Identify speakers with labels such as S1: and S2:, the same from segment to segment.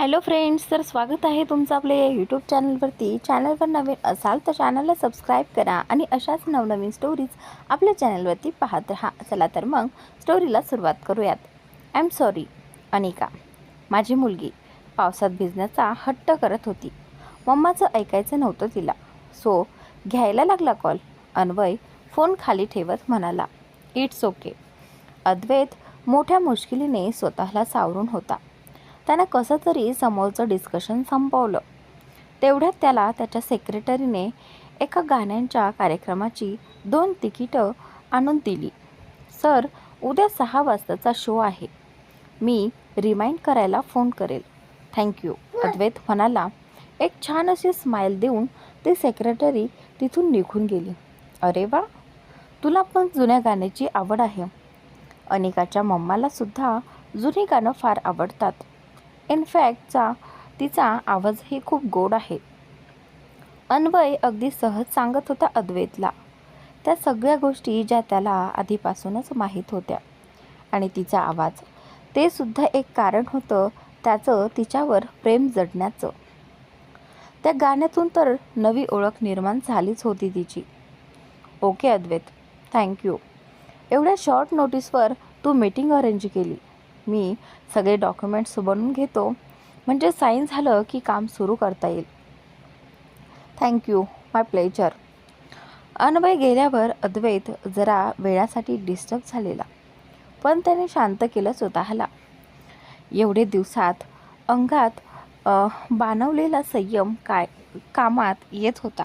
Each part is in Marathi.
S1: हॅलो फ्रेंड्स तर स्वागत आहे तुमचं आपल्या या यूट्यूब चॅनलवरती चॅनलवर नवीन असाल तर चॅनलला सबस्क्राईब करा आणि अशाच नवनवीन स्टोरीज आपल्या चॅनलवरती पाहत राहा. चला तर मग स्टोरीला सुरुवात करूयात. I am sorry Anika. माझी मुलगी पावसात भिजण्याचा हट्ट करत होती. मम्माचं ऐकायचं नव्हतं तिला. सो घ्यायला लागला कॉल अन्वय फोन खाली ठेवत म्हणाला इट्स ओके अद्वैत मोठ्या मुश्किलीने स्वतःला सावरून होता. त्यानं कसं तरी समोरचं डिस्कशन संपवलं. तेवढ्यात त्याला त्याच्या सेक्रेटरीने एका गाण्यांच्या कार्यक्रमाची दोन तिकीटं आणून दिली. सर उद्या सहा वाजताचा शो आहे. मी रिमाइंड करायला फोन करेल. थँक्यू अद्वैत म्हणाला. एक छान अशी स्माईल देऊन ती सेक्रेटरी तिथून निघून गेली. अरे वा! तुला पण जुन्या गाण्याची आवड आहे. अनिकाच्या मम्माला सुद्धा जुनी गाणं फार आवडतात. इनफॅक्टचा तिचा आवाजही खूप गोड आहे. अन्वय अगदी सहज सांगत होता अद्वैतला. त्या सगळ्या गोष्टी ज्या त्याला आधीपासूनच माहीत होत्या. आणि तिचा आवाज ते सुद्धा एक कारण होतं त्याचं तिच्यावर प्रेम जडण्याचं. त्या गाण्यातून तर नवी ओळख निर्माण झालीच होती तिची. Okay Advait thank you. एवढ्या शॉर्ट नोटीसवर तू मीटिंग अरेंज केली. मी सगळे डॉक्युमेंट्स बनवून घेतो. म्हणजे साईन झालं की काम सुरू करता येईल. थँक्यू माय प्लेजर अन्वय गेल्यावर अद्वैत जरा वेळासाठी डिस्टर्ब झालेला. पण त्याने शांत केलं स्वतःला. एवढे दिवसात अंगात अ, बाणवलेला संयम काय कामात येत होता.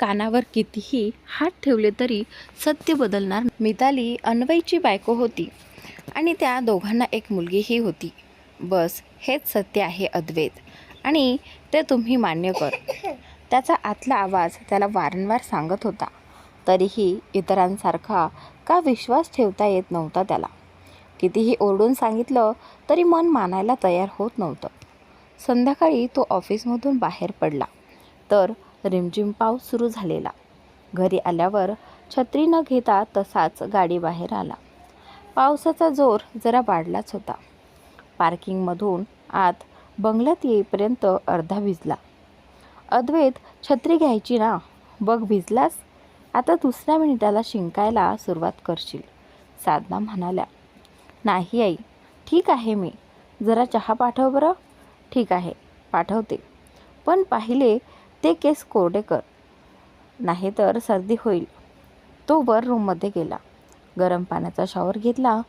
S1: कानावर कितीही हात ठेवले तरी सत्य बदलणार. मिताली अन्वयची बायको होती. आणि त्या दोघांना एक मुलगीही होती. बस हेच सत्य आहे अद्वैत. आणि ते तुम्ही मान्य कर. त्याचा आतला आवाज त्याला वारंवार सांगत होता. तरीही इतरांसारखा का विश्वास ठेवता येत नव्हता त्याला. कितीही ओरडून सांगितलं तरी मन मानायला तयार होत नव्हतं. संध्याकाळी तो ऑफिसमधून बाहेर पडला. तर रिमझिम पाऊस सुरू झालेला. घरी आल्यावर छत्री न घेता तसाच गाडी बाहेर आला. पावसाचा जोर जरा वाढलाच होता. पार्किंगमधून आत बंगल्यात येईपर्यंत अर्धा भिजला. अद्वैत छत्री घ्यायची ना? बघ भिजलास? आता दुसऱ्या मिनिटाला शिंकायला सुरुवात करशील. साधना म्हणाल्या नाही आई ठीक आहे मी. जरा चहा पाठव बरं. ठीक आहे पाठवते. पण पाहिले ते केस कोरडे कर. नाही तर सर्दी होईल. तो वर रूममध्ये गेला. गरम पाण्याचा शॉवर घेतला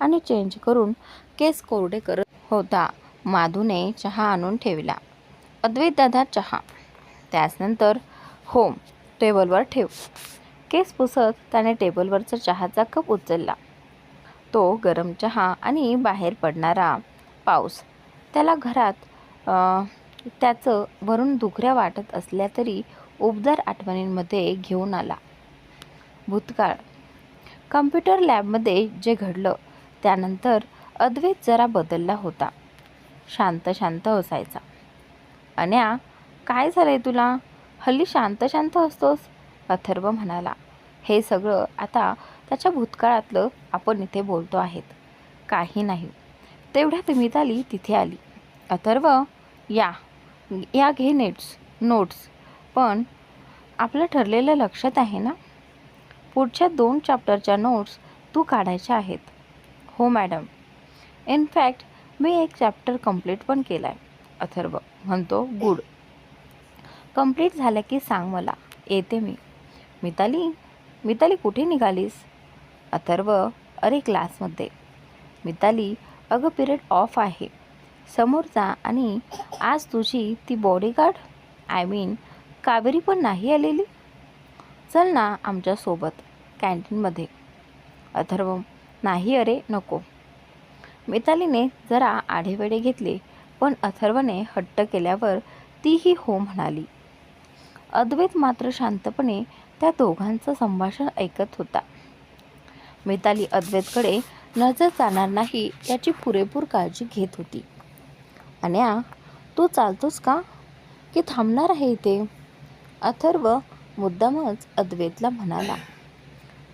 S1: आणि चेंज करून केस कोरडे करत होता. माधूने चहा आणून ठेवला. अद्वैत दादा चहा. त्याचनंतर होम टेबलवर ठेव. केस पुसत त्याने टेबलवरचा चहाचा कप उचलला. तो गरम चहा आणि बाहेर पडणारा पाऊस. त्याला घरात त्याचं वरून दुखऱ्या वाटत असल्या तरी उबदार आठवणींमध्ये घेऊन आला. भूतकाळ. कम्प्युटर लॅबमध्ये जे घडलं त्यानंतर अद्वैत जरा बदलला होता. शांत शांत असायचा. अन्या काय झालंय तुला? हल्ली शांत शांत असतोस? अथर्व म्हणाला. हे सगळं आता त्याच्या भूतकाळातलं आपण इथे बोलतो आहेत. काही नाही. तेवढ्यात आली तिथे आली. अथर्व या. या घे नेट्स नोट्स. पण आपलं ठरलेलं लक्षात आहे ना? पुढच्या दोन चॅप्टरच्या नोट्स तू काढायच्या आहेत. हो मॅडम इनफॅक्ट मी एक चॅप्टर कंप्लीट पण केला आहे अथर्व म्हणतो गुड. कंप्लीट झालं की सांग मला. येते मी. मिताली मिताली कुठे निघालीस? अथर्व अरे क्लासमध्ये मिताली अगं पिरियड ऑफ आहे. समोर जा आणि आज तुझी ती बॉडीगार्ड आय मीन कावेरी पण नाही आलेली? चल ना आमच्यासोबत कॅन्टीनमध्ये. अथर्व नाही अरे नको. मितालीने जरा आढेवेढे घेतले पण अथर्वने हट्ट केल्यावर तीही हो म्हणाली. अद्वैत मात्र शांतपणे त्या दोघांचं संभाषण ऐकत होता. मिताली अद्वैतकडे नजर जाणार नाही याची पुरेपूर काळजी घेत होती. अन्या तू चालतोस का? की थांबणार आहे इथे? अथर्व मुद्दामच अद्वैतला म्हणाला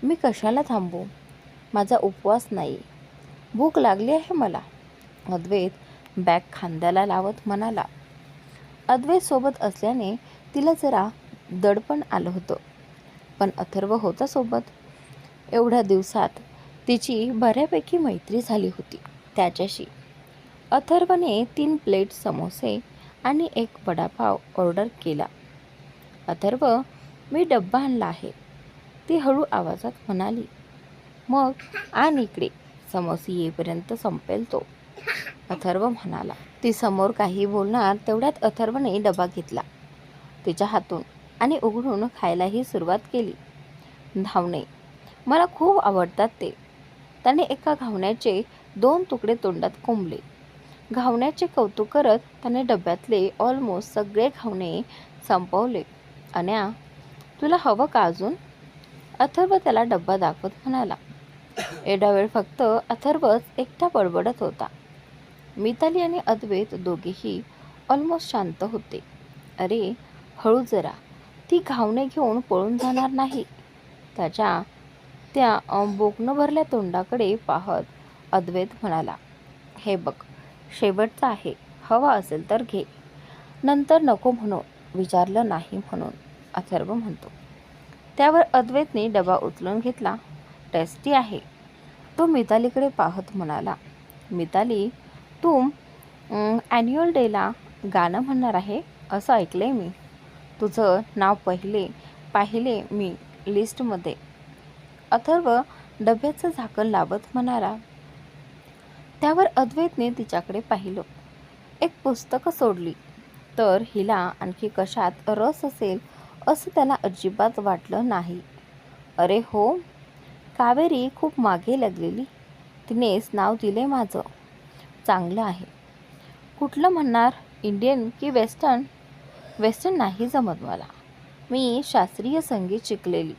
S1: मी कशाला थांबू? माझा उपवास नाही. भूक लागली आहे मला. अद्वैत बॅग खांद्याला लावत म्हणाला अद्वैत सोबत असल्याने तिला जरा दडपण आलं होतं पण अथर्व होता सोबत. एवढ्या दिवसात तिची बऱ्यापैकी मैत्री झाली होती त्याच्याशी. अथर्वने तीन प्लेट समोसे आणि एक वडापाव ऑर्डर केला. अथर्व मी डब्बा आणला आहे. ती हळू आवाजात म्हणाली मग आण इकडे. समोसे येईपर्यंत संपेल तो. अथर्व म्हणाला ती समोर काही बोलणार तेवढ्यात अथर्वने डबा घेतला. तिच्या हातून आणि उघडून खायलाही सुरुवात केली. धावणे. मला खूप आवडतात ते. त्याने एका घावण्याचे दोन तुकडे तोंडात कोंबले. घावण्याचे कौतुक करत त्याने डब्यातले ऑलमोस्ट सगळे घावणे संपवले. अन्या तुला हवं का अजून? अथर्व त्याला डब्बा दाखवत म्हणाला. एवढा वेळ फक्त अथर्वच एकटा बडबडत होता. मिताली आणि अद्वैत दोघेही ऑलमोस्ट शांत होते. अरे हळू जरा. ती घावणे घेऊन पळून जाणार नाही. त्याच्या त्या बोकनं बोकणं भरल्या तोंडाकडे पाहत अद्वैत म्हणाला हे बघ शेवटचं आहे. हवा असेल तर घे. नंतर नको म्हणू. विचारलं नाही म्हणून. अथर्व म्हणतो. त्यावर अद्वैतने डबा उचलून घेतला. टेस्टी आहे. तो मितालीकडे पाहत म्हणाला मिताली तू ॲन्युअल डेला गाणं म्हणणार आहे असं ऐकलं आहे मी. तुझं नाव पहिले पाहिले मी लिस्टमध्ये अथर्व डब्याचं झाकण लावत म्हणाला. त्यावर अद्वैतने तिच्याकडे पाहिलं. एक पुस्तकं सोडली. तर हिला आणखी कशात रस असेल असं त्याला अजिबात वाटलं नाही. अरे हो कावेरी खूप मागे लागलेली. तिनेच नाव दिले माझं. चांगलं आहे. कुठलं म्हणणार इंडियन की वेस्टर्न? वेस्टर्न नाही जमत मला. मी शास्त्रीय संगीत शिकलेली.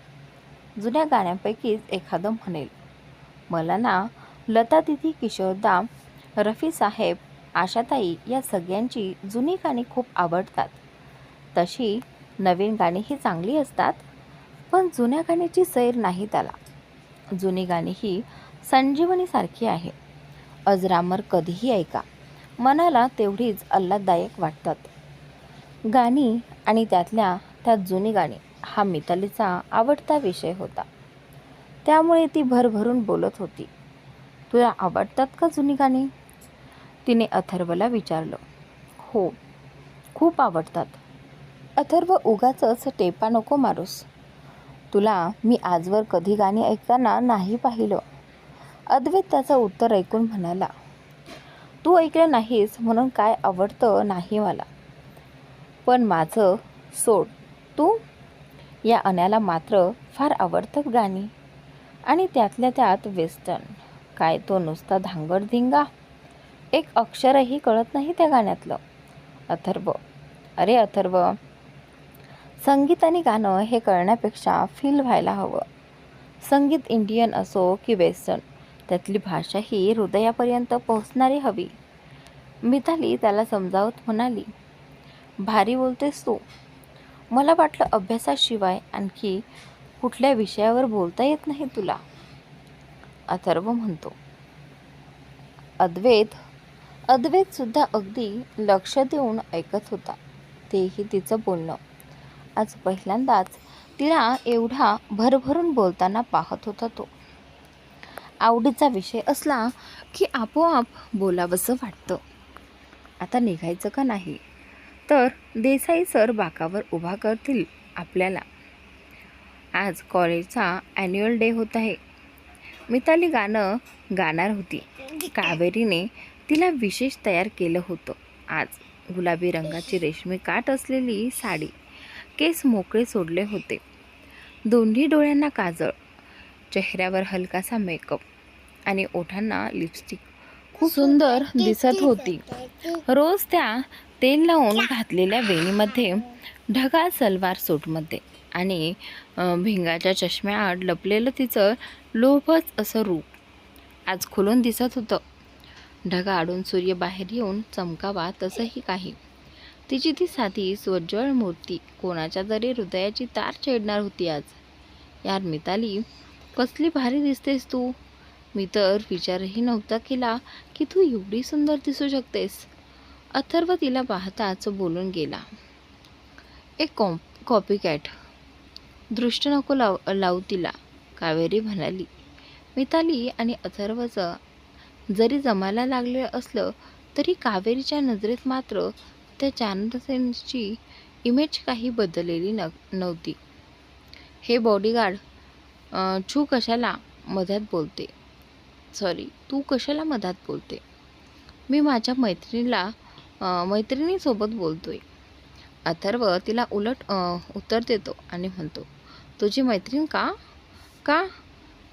S1: जुन्या गाण्यांपैकीच एखादं म्हणेल. मला ना लता दिदी किशोरदा रफी साहेब आशाताई या सगळ्यांची जुनी गाणी खूप आवडतात. तशी नवीन गाणीही चांगली असतात पण जुन्या गाण्याची सैर नाही त्याला. जुनी गाणी ही संजीवनीसारखी आहे अजरामर कधीही ऐका मनाला तेवढीच आल्हाददायक वाटतात. गाणी आणि त्यातल्या त्यात जुनी गाणी हा मितालीचा आवडता विषय होता. त्यामुळे ती भरभरून बोलत होती. तुला आवडतात का जुनी गाणी? तिने अथर्वला विचारलं. हो खूप आवडतात. अथर्व उगाचच टेपा नको मारूस. तुला मी आजवर कधी गाणी ऐकताना नाही पाहिलं? अद्वैत त्याचं उत्तर ऐकून म्हणाला तू ऐकलं नाहीस म्हणून काय आवडतं नाही मला. पण माझं सोड तू? या अण्याला मात्र फार आवडतं गाणी. आणि त्यातल्या त्यात वेस्टर्न काय तो नुसता धांगडधिंगा एक अक्षरही कळत नाही त्या गाण्यातलं. अथर्व अरे अथर्व संगीत आणि गाणं हे कळण्यापेक्षा फील व्हायला हवं. संगीत इंडियन असो की वेस्टर्न त्यातली भाषा ही हृदयापर्यंत पोहोचणारी हवी. मिताली त्याला समजावत म्हणाली भारी बोलतेस तू. मला वाटलं अभ्यासाशिवाय आणखी कुठल्या विषयावर बोलता येत नाही तुला. अथर्व म्हणतो अद्वैत. अद्वैतसुद्धा अगदी लक्ष देऊन ऐकत होता. तेही तिचं बोलणं. आज पहिल्यांदाच तिला एवढा भरभरून बोलताना पाहत होता तो. आवडीचा विषय असला की आपोआप बोलावंसं वाटतं. आता निघायचं का नाही? तर देसाई सर बाकावर उभा करतील आपल्याला. आज कॉलेजचा ॲन्युअल डे होत आहे. मिताली गाणं गाणार होती. कावेरीने तिला विशेष तयार केलं होतं. आज गुलाबी रंगाची रेशमी काठ असलेली साडी केस मोकळे सोडले होते. दोन्ही डोळ्यांना काजळ चेहऱ्यावर हलकासा मेकअप आणि ओठांना लिपस्टिक खूप सुंदर दिसत होती. रोज त्या तेल लावून घातलेल्या वेणीमध्ये ढगाळ सलवार सूटमध्ये आणि भिंगाच्या चष्म्याआड लपलेलं तिचं लोभच असं रूप आज खुलून दिसत होतं. ढगाआडून सूर्य बाहेर येऊन चमकावा तसंही काही. तिची ती साधी स्वज्वळ मूर्ती. कोणाच्या तरी हृदयाची तार छेडणार होती आज. यार मिताली कसली भारी दिसतेस तू. मी तर विचारही नव्हता केला की तू एवढी सुंदर दिसू शकतेस. अथर्व तिला पाहताच बोलून गेला. एक कॉम कॉपी कॅट दृष्ट नको लाव लावू तिला कावेरी म्हणाली. मिताली आणि अथर्वचं जरी जमायला लागले असलं तरी कावेरीच्या नजरेत मात्र त्या जानसेनची इमेज काही बदललेली न नव्हती. हे बॉडीगार्ड छू कशाला मध्यात बोलते? सॉरी तू कशाला मधात बोलते? मी माझ्या मैत्रिणीला मैत्रिणीसोबत बोलतोय. अथर्व तिला उलट उत्तर देतो आणि म्हणतो तुझी मैत्रीण का? का?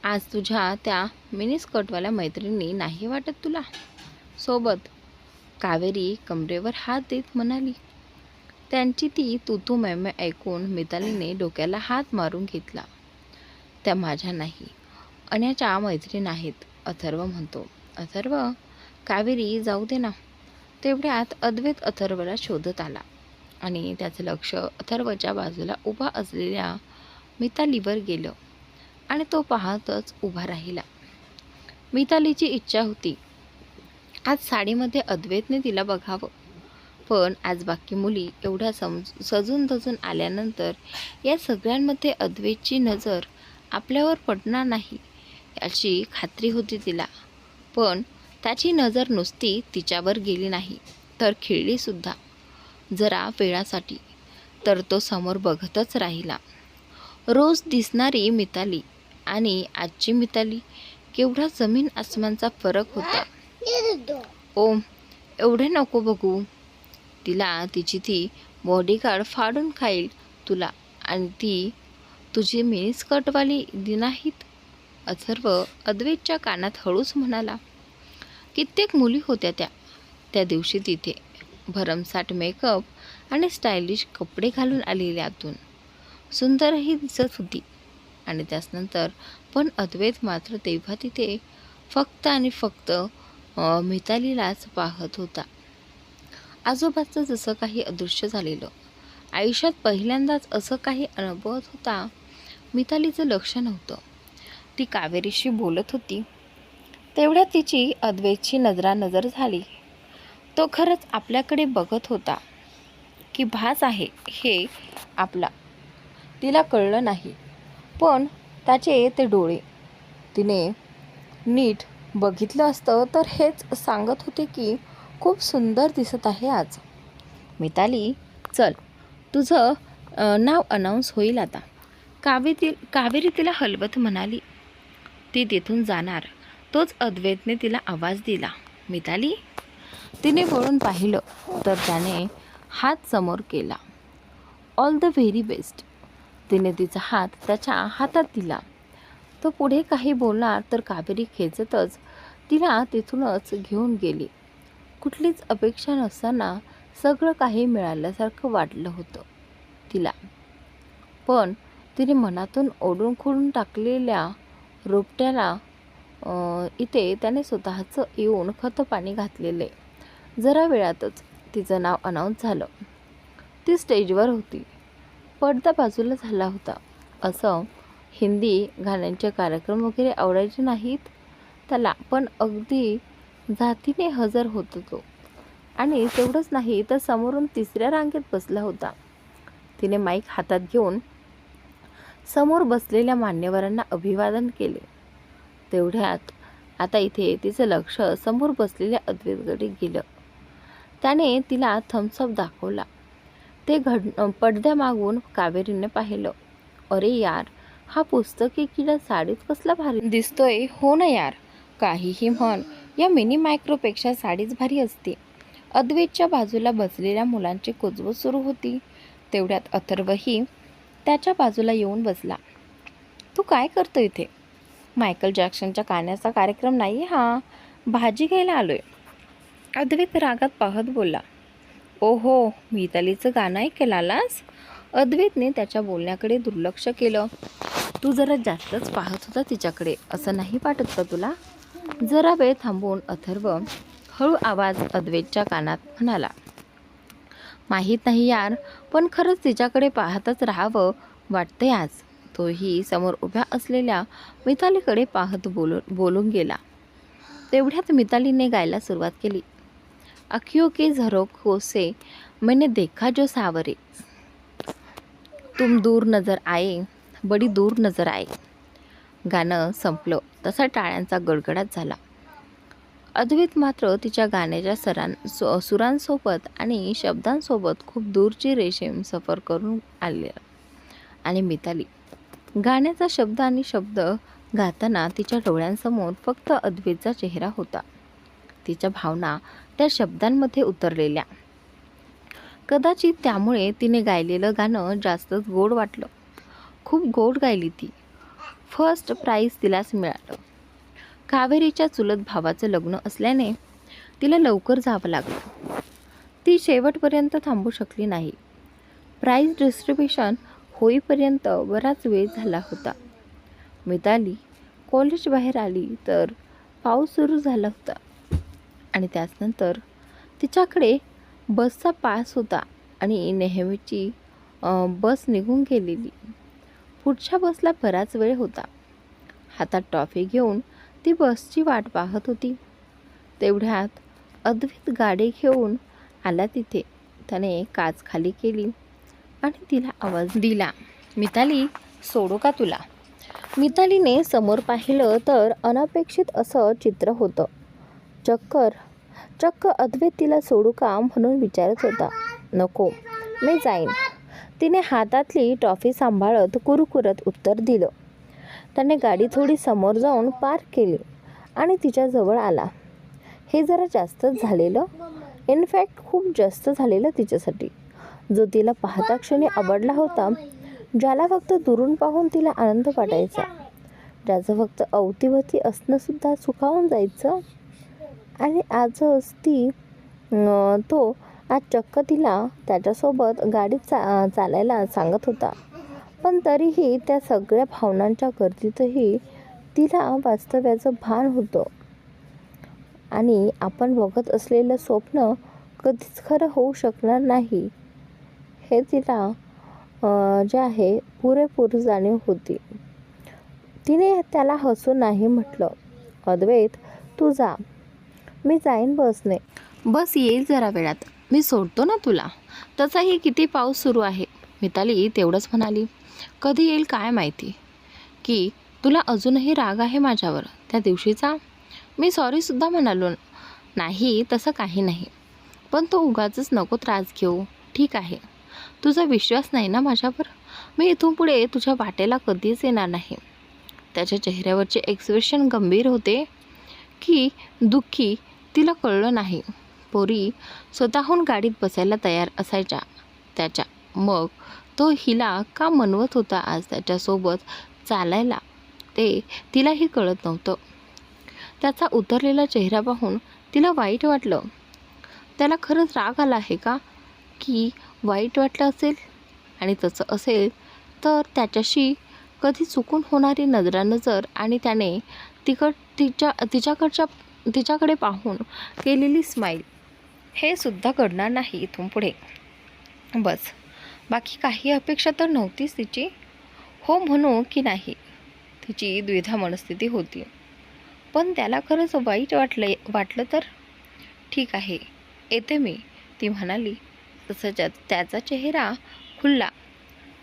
S1: आज तुझ्या त्या मिनी स्कर्टवाल्या मैत्रिणी नाही वाटत तुला? सोबत कावेरी कमरेवर हात देत म्हणाली. त्यांची ती तुतू मैमे ऐकून मितालीने डोक्याला हात मारून घेतला. त्या माझ्या नाही अण्याच्या मैत्रीण आहेत अथर्व म्हणतो. अथर्व कावेरी जाऊ दे ना. तेवढ्यात अद्वैत अथर्वला शोधत आला आणि त्याचं लक्ष अथर्वच्या बाजूला उभा असलेल्या मितालीवर गेलं आणि तो पाहतच उभा राहिला. मितालीची इच्छा होती आज साडीमध्ये अद्वैतने तिला बघावं. पण आज बाकी मुली एवढ्या समज सजून धजून आल्यानंतर या सगळ्यांमध्ये अद्वैतची नजर आपल्यावर पडणार नाही याची खात्री होती तिला. पण त्याची नजर नुसती तिच्यावर गेली नाही तर खिळलीसुद्धा जरा वेळासाठी तर तो समोर बघतच राहिला. रोज दिसणारी मिताली आणि आजची मिताली केवढा जमीन आसमानचा फरक होता. ओम एवढे नको बघू. तिला तिची ती बॉडीगार्ड फाडून खाईल तुला आणि ती तुझी मिनी स्कर्टवाली दिनाहीत. अथर्व अद्वैतच्या कानात हळूच म्हणाला कित्येक मुली होत्या त्या. त्या दिवशी तिथे भरमसाठ मेकअप आणि स्टायलिश कपडे घालून आलेल्यातून सुंदरही दिसत होती. आणि त्याचनंतर पण अद्वैत मात्र तेव्हा तिथे फक्त आणि फक्त मितालीलाच पाहत होता. आजोबाचं जसं काही अदृश्य झालेलं आयुष्यात पहिल्यांदाच असं काही अनुभवत होता मितालीचं लक्ष नव्हतं. ती कावेरीशी बोलत होती. तेवढ्या तिची अद्वैतची नजरानजर झाली. तो खरंच आपल्याकडे बघत होता की भास आहे हे आपला. तिला कळलं नाही पण त्याचे ते डोळे तिने नीट बघितलं असतं तर हेच सांगत होते की खूप सुंदर दिसत आहे आज. मिताली चल तुझं नाव अनाऊन्स होईल आता. कावेरी कावेरी तिला हलवत म्हणाली. ती तिथून जाणार. तोच अद्वैतने तिला आवाज दिला. मिताली? तिने वळून पाहिलं तर त्याने हात समोर केला. ऑल द व्हेरी बेस्ट तिने तिचा हात त्याच्या हातात दिला. तो पुढे काही बोलणार तर काबेरी खेचतच. तिला तिथूनच घेऊन गेली. कुठलीच अपेक्षा नसताना सगळं काही मिळाल्यासारखं वाटलं होतं तिला. पण तिने मनातून ओढून खोडून टाकलेल्या रोपट्याला इथे त्याने स्वतःचं येऊन खतपाणी घातलेले. जरा वेळातच तिचं नाव अनाऊन्स झालं. ती स्टेजवर होती. पडदा बाजूला झाला होता. असं हिंदी गाण्यांचे कार्यक्रम वगैरे आवडायचे नाहीत. त्याला पण अगदी जातीने हजर होतो तो. आणि तेवढंच नाही तर समोरून तिसऱ्या रांगेत बसला होता. तिने माईक हातात घेऊन समोर बसलेल्या मान्यवरांना अभिवादन केले. तेवढ्यात आता इथे तिचं लक्ष समोर बसलेल्या अद्वैतकडे गेलं. त्याने तिला थम्सअप दाखवला. ते घड पडद्यामागून कावेरीने पाहिलं. अरे यार हा पुस्तकी किडा साडीत कसला भारी दिसतोय. हो ना यार. काहीही म्हण या मिनी मायक्रोपेक्षा साडीच भारी असते. अद्वैतच्या बाजूला बसलेल्या मुलांची कुजबूज सुरू होती. तेवढ्यात अथर्वही त्याच्या बाजूला येऊन बसला. तू काय करतो इथे? मायकल जॅक्सनच्या गाण्याचा कार्यक्रम नाही हा? भाजी घ्यायला आलोय. अद्वैत रागात पाहत बोलला ओहो मितालीचं गाणं ऐकायला आलास? अद्वैतने त्याच्या बोलण्याकडे दुर्लक्ष केलं. तू जरा जास्तच पाहत होता तिच्याकडे असं नाही वाटत का तुला? जरा वेळ थांबून अथर्व हळू आवाज अद्वैतच्या कानात म्हणाला माहीत नाही यार पण खरंच तिच्याकडे पाहतच राहावं वाटतंय आज. तोही समोर उभ्या असलेल्या मितालीकडे पाहत बोलून बोलून गेला. तेवढ्यात मितालीने गायला सुरुवात केली. अखियो के झरो से मैंने देखा जो सावरे। तुम दूर नजर आए बडी दूर नजर आहे. गाणं संपलं. तसा टाळ्यांचा गडगडाट झाला. अद्वैत मात्र तिच्या गाण्याच्या सरां सु सुरांसोबत आणि शब्दांसोबत खूप दूरची रेशीम सफर करून आले आणि मिताली. गाण्याचा शब्द आणि शब्द गाताना तिच्या डोळ्यांसमोर फक्त अद्वैतचा चेहरा होता. तिच्या भावना त्या शब्दांमध्ये उतरलेल्या. कदाचित त्यामुळे तिने गायलेलं गाणं जास्तच गोड वाटलं. खूप गोड गायली ती. फर्स्ट प्राईज तिलाच मिळालं. कावेरीच्या चुलत भावाचं लग्न असल्याने तिला लवकर जावं लागलं. ती शेवटपर्यंत थांबू शकली नाही. प्राईज डिस्ट्रीब्युशन होईपर्यंत बराच वेळ झाला होता. मिताली कॉलेज बाहेर आली तर पाऊस सुरू झाला होता. आणि त्याचनंतर तिच्याकडे बसचा पास होता आणि नेहमीची बस निघून गेलेली. पुढच्या बसला बराच वेळ होता. हातात टॉफी घेऊन ती बसची वाट पाहत होती. तेवढ्यात अद्वैत गाडी घेऊन आला तिथे. त्याने काच खाली केली आणि तिला आवाज दिला मिताली सोडू का तुला? मितालीने समोर पाहिलं तर अनपेक्षित असं चित्र होतं. चक्कर चक्क अद्वैत तिला सोडू का म्हणून विचारत होता. नको मी जाईन. तिने हातातली टॉफी सांभाळत कुरकुरत उत्तर दिलं. त्याने गाडी थोडी समोर जाऊन पार्क केली आणि तिच्याजवळ आला. हे जरा जास्तच झालेलं? इनफॅक्ट खूप जास्त झालेलं तिच्यासाठी. जो तिला पाहता क्षणी आवडला होता ज्याला फक्त दुरून पाहून तिला आनंद वाटायचा. ज्याचं फक्त अवतीभवती असणंसुद्धा सुखावून जायचं. आणि आजच ती तो आज चक्क तिला त्याच्यासोबत गाडीत चा चालायला सांगत होता. पण तरीही त्या सगळ्या भावनांच्या गर्दीतही तिला वास्तव्याचं भान होतं. आणि आपण बघत असलेलं स्वप्न कधीच खरं होऊ शकणार नाही. हे तिला जे आहे पुरेपूर जाणीव होती. तिने त्याला हसून नाही म्हटलं. अद्वैत तू जा. मी जाईन बसने. बस येईल जरा वेळात. मी सोडतो ना तुला. तसाही किती पाऊस सुरू आहे. मिताली तेवढंच म्हणाली. कधी येईल काय माहिती? की तुला अजूनही राग आहे माझ्यावर? त्या दिवशीचा? मी सॉरीसुद्धा म्हणालो. नाही तसं काही नाही. पण तो उगाचच नको त्रास घेऊ. ठीक आहे. तुझा विश्वास नाही ना माझ्यावर? मी इथून पुढे तुझ्या वाटेला कधीच येणार नाही. त्याच्या चेहऱ्यावरचे एक्सप्रेशन गंभीर होते की दुःखी तिला कळलं नाही. पोरी स्वतःहून गाडीत बसायला तयार असायच्या. त्याच्या मग तो हिला का मनवत होता आज त्याच्यासोबत चालायला? ते तिलाही कळत नव्हतं. त्याचा उतरलेला चेहरा पाहून तिला वाईट वाटलं. त्याला खरंच राग आला आहे का? की वाईट वाटलं असेल? आणि तसं असेल तर त्याच्याशी कधी चुकून होणारी नजरानजर आणि त्याने तिकड तिच्या तिच्याकडच्या तिच्याकडे पाहून केलेली स्माईल हे सुद्धा घडणार नाही इथून पुढे. बस. बाकी काही अपेक्षा तर नव्हतीच तिची. हो म्हणू की नाही तिची द्विधा मनस्थिती होती. पण त्याला खरंच वाईट वाटलं वाटलं तर? ठीक आहे येते मी ती म्हणाली. तसं त्या त्याचा चेहरा खुलला.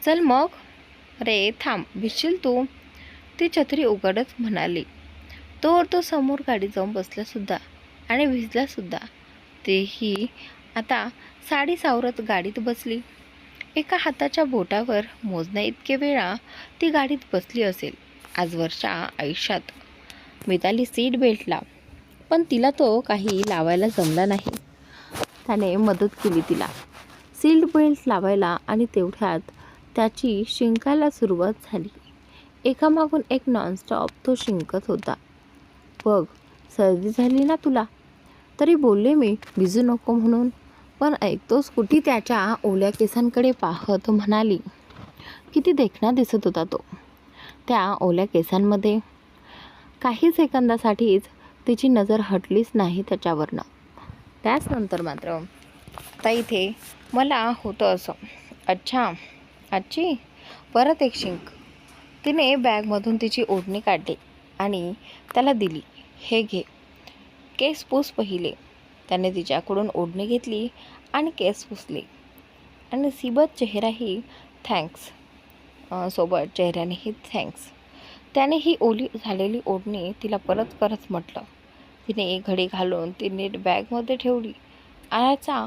S1: चल मग. रे थांब भिशील तू? ती छत्री उघडत म्हणाली. तोवर तो समोर गाडी जाऊन बसलासुद्धा आणि भिजलासुद्धा तेही आता साडी सावरत गाडीत बसली. एका हाताच्या बोटावर मोजण्या इतके वेळा ती गाडीत बसली असेल आजवरच्या आयुष्यात. मिताली सीट बेल्टला पण तिला तो काही लावायला जमला नाही. त्याने मदत केली तिला. सीट बेल्ट लावायला आणि तेवढ्यात त्याची शिंकायला सुरुवात झाली. एकामागून एक नॉनस्टॉप तो शिंकत होता. बघ सर्दी झाली ना तुला? तरी बोलले मी भिजू नको म्हणून. पण ऐकतोच कुठे त्याच्या ओल्या केसांकडे पाहत म्हणाली किती देखणा दिसत होता तो. त्या ओल्या केसांमध्ये काही सेकंदासाठीच तिची नजर हटलीच नाही त्याच्यावरनं. त्याचनंतर मात्र आता इथे मला होतं असं अच्छा आजी परत एक शिंक. तिने बॅगमधून तिची ओढणी काढली आणि त्याला दिली हे घे. केस पूस पहिले. त्याने तिच्याकडून ओढणी घेतली आणि केस पुसली. आणि सिबत चेहराही थँक्स सोबत चेहऱ्यानेही थँक्स त्याने ही ओली झालेली ओढणी तिला परत करत म्हटलं. तिने एक घडी घालून ती नीट बॅगमध्ये ठेवली. आल्याचा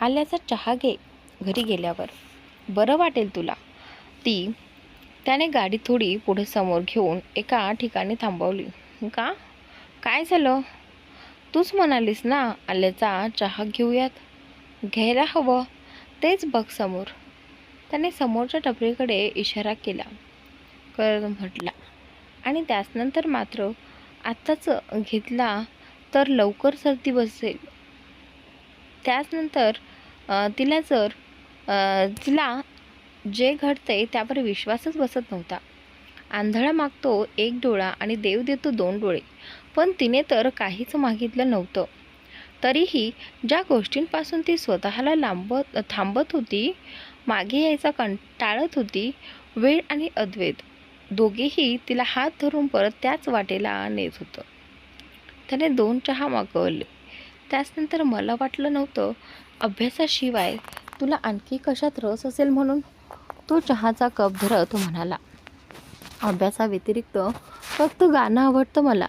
S1: आल्याचा चहा घे घरी गेल्यावर. बरं वाटेल तुला. ती त्याने गाडी थोडी पुढे समोर घेऊन एका ठिकाणी थांबवली. का? काय झालं? तूच म्हणालीस ना आल्याचा चहा घेऊयात. घ्यायला हवं तेच बघ समोर. त्याने समोरच्या टपरीकडे इशारा केला. कर म्हटला आणि त्याचनंतर मात्र आत्ताच घेतला तर लवकर सर्दी बसेल. त्याचनंतर तिला जर तिला जे घडते त्यावर विश्वासच बसत नव्हता. आंधळा मागतो एक डोळा आणि देव देतो दोन डोळे. पण तिने तर काहीच मागितलं नव्हतं. तरीही ज्या गोष्टींपासून ती स्वतःला लांबत थांबत होती मागे यायचा कंटाळत होती वेळ आणि अद्वैत दोघेही तिला हात धरून परत त्याच वाटेला नेत होतं. त्याने दोन चहा मागवले. त्याचनंतर मला वाटलं नव्हतं अभ्यासाशिवाय तुला आणखी कशात रस असेल म्हणून? तो चहाचा कप धरत म्हणाला. अभ्यासाव्यतिरिक्त फक्त गाणं आवडतं मला.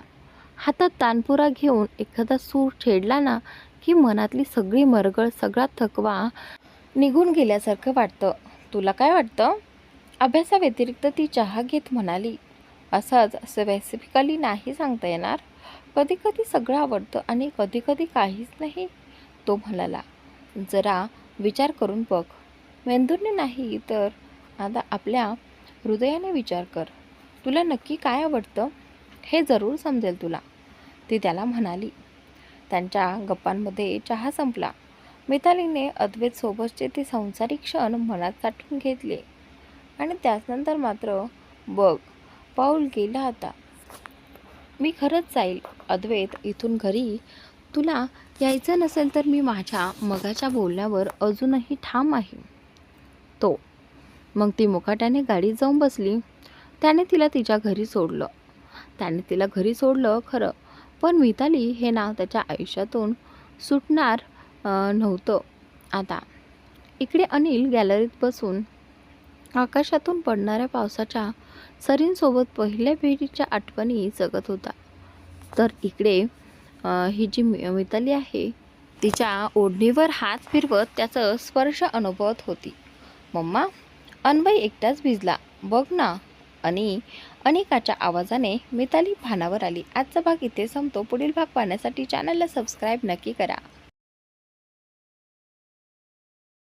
S1: हातात तानपुरा घेऊन एखादा सूर छेडला ना की मनातली सगळी मरगळ सगळा थकवा निघून गेल्यासारखं वाटतं. तुला काय वाटतं? अभ्यासाव्यतिरिक्त ती चहा घेत म्हणाली. असंच स्पेसिफिकली नाही सांगता येणार. कधी कधी सगळं आवडतं आणि कधी कधी काहीच नाही तो म्हणाला. जरा विचार करून बघ. मेंदूने नाही तर आता आपल्या हृदयाने विचार कर. तुला नक्की काय आवडतं? हे जरूर समजेल तुला. ती त्याला म्हणाली. त्यांच्या गप्पांमध्ये चहा संपला. मितालीने अद्वैतसोबतचे ते संसारिक क्षण मनात साठवून घेतले. आणि त्याचनंतर मात्र बघ पाऊल गेला आता. मी खरंच जाईल. अद्वैत इथून घरी. तुला यायचं नसेल तर मी माझ्या मगाच्या बोलण्यावर अजूनही ठाम आहे. तो. मग ती मुकाट्याने गाडीत जाऊन बसली. त्याने तिला तिच्या घरी सोडलं. त्याने तिला घरी सोडलं खरं. पण मिताली हे नाव त्याच्या आयुष्यातून सुटणार नव्हतं. आता इकडे अनिल गॅलरीत बसून आकाशातून पडणाऱ्या पावसाच्या सरींसोबत पहिल्या भेटीच्या आठवणी जगत होता. तर इकडे ही जी मिताली आहे तिच्या ओढणीवर हात फिरवत त्याचं स्पर्श अनुभवत होती. मम्मा अन्वय एकटाच भिजला. बघ ना आणि अनेकाच्या आवाजाने मिताली भानावर आली. आजचा भाग इथे संपतो. पुढील भाग पाहण्यासाठी चॅनलला सबस्क्राईब नक्की करा.